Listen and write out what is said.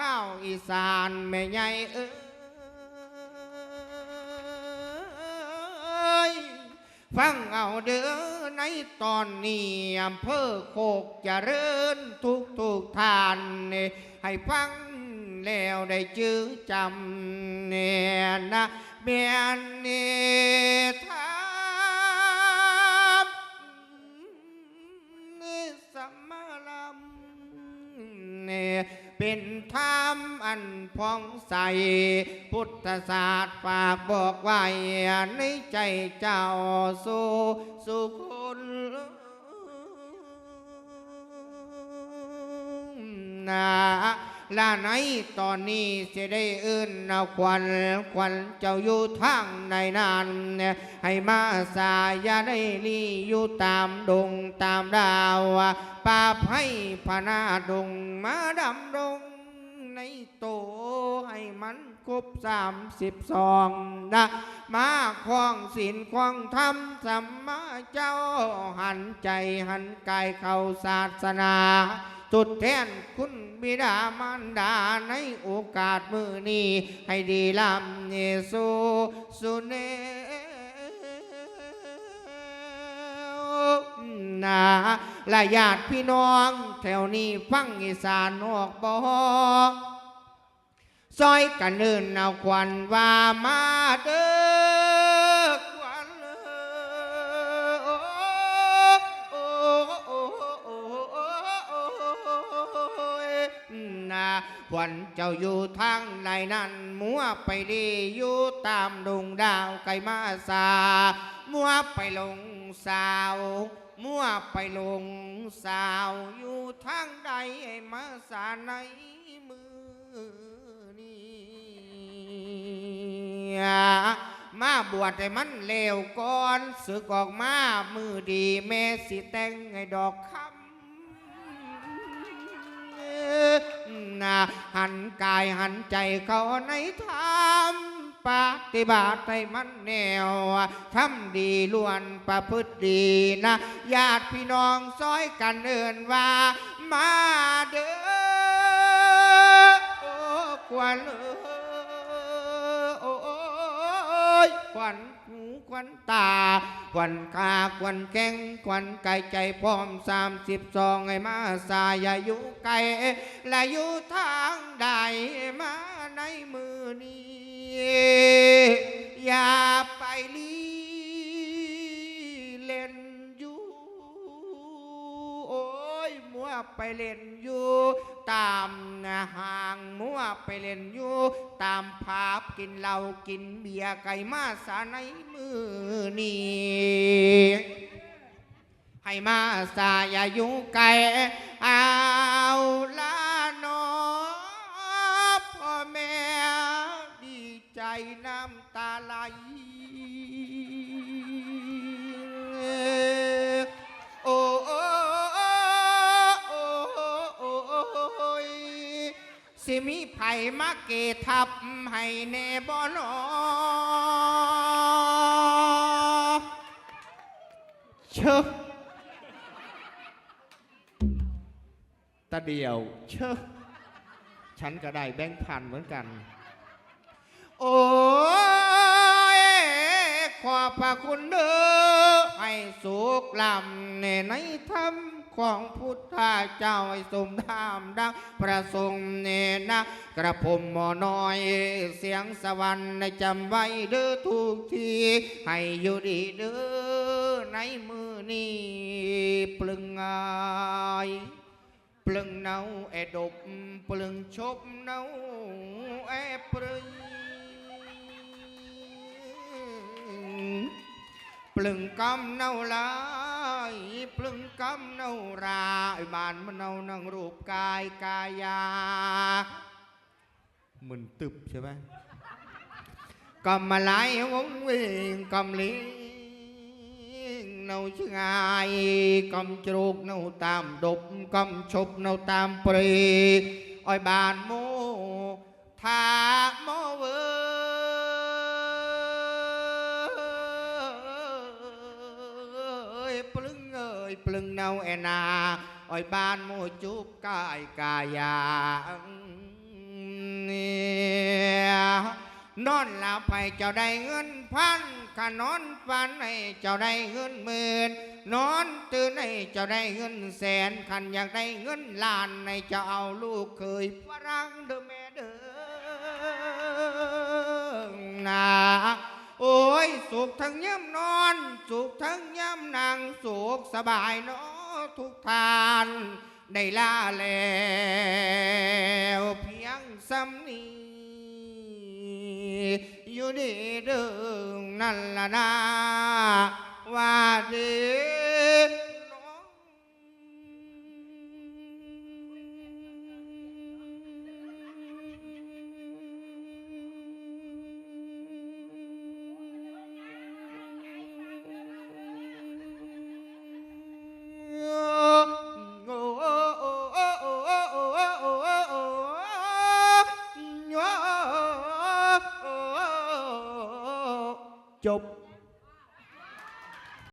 ข้าวอีสานแม่ใหญ่เอ้ยฟังเอาเด้อในตอนนี้อำเภอโคกจะเริญทุกทุกท่านนี่ให้ฟังแล้วได้จื้อจำเนี่ยนะเมียนนี่ทามนี่สมมาลำเนี่ย เป็นธรรมอันพองใส พุทธศาสตร์ฝากบอกไว้ในใจเจ้าสู่สุคนนะ และในตอนนี้จะได้เอื่นเอาควันควันเจ้าอยู่ทางในนานเนี่ยให้มาสายาได้ลีอยู่ตามดงตามดาวป่าไผ่พนาดงมาดำดงในโตให้มันครบสามสิบสองนะมาคล้องศีลคล้องธรรมสัมมาเจ้าหันใจหันกายเข้าศาสนา จุดแทนคุณบิดามารดาในโอกาสมือนี้ ให้ดีลำเยซูสุเนนาและญาติพี่น้อง แถวนี้ฟังอีสานออกบอซอยกันเดินเอาควันว่ามาเด้อ นาควันเจ้าอยู่ทางไหนนั่นมัวไปดีอยู่ตามดงดาวไก่มาสา มัวไปลงสาว มัวไปลงสาวอยู่ทางใดไอ้มาสาในมือนี่มาบวชให้มันเลวก่อนสึกออกมา มือดีแม่สิแต่งให้ดอกคำ นะหันกายหันใจเขาในธรรมปฏิบัติให้มันแนวทำดีล้วนประพฤติดีนะญาติพี่น้องซอยกันเอินว่า มาเด้อโอ้ควันเอ้ วันหูควันตาควันกาควันแข้งควันไก่ใจพร้อมสามสิบสองให้มาสายาอยู่ไกลและอยู่ทางใดมาในมือนี้ อย่าไปลี ไปเล่นอยู่ตามห่างมัวไปเล่นอยู่ตามภาพกินเหล้ากินเบียร์ไก่มาสาในมือนี้ให้มาสายายุไก่เอาละนอพ่อแม่ดีใจน้ำ สิมีไผ่มาเกทับให้แน่บ่นอเชอะตาเดียว เชอะฉันก็ได้แบงค์พันเหมือนกัน โอ้ย ขอบพระคุณเด้อ สุขลำในในธรรมของพุทธเจ้าให้สมธรรมดังประสงค์เนนะกระผมหมอน้อยเสียงสวรรค์ในจำไว้เด้อทุกที ให้อยู่ดีเด้อในมือนี้ปลึงอายปลึงเนาแอดบปลึงชบเนาแอปรึง ปลึงกำเนาลายปลึงกำเนาราไอ้บานมันเนานังรูปกายกายามึนตึบใช่ไหมกำมาลายวงเวงกำลิง nâu chứ ai cầm chuột nâu tam đục cầm chụp nâu tam pri ôi bàn mô tha mô យភ្លឹងนาឯណាឲ្យបានមួយជូបកាយកាយាนอนหลับไปเจ้าได้เงินพันขนอนฝันให้เจ้าได้เงินหมื่นนอนตื่นให้เจ้าได้เงินแสนขันอยากได้เงินล้านให้เจ้าเอาลูกเคยฝรั่งเด้อแม่เด้อนา โอ้ยสุขทั้งย่ำนอน สุขทั้งย่ำนั่งสุขสบายเนาะทุกทานได้ลาแล้วเพียงซ้ำนี้อยู่ดีเดิงนั่นละนาว่าดี จบ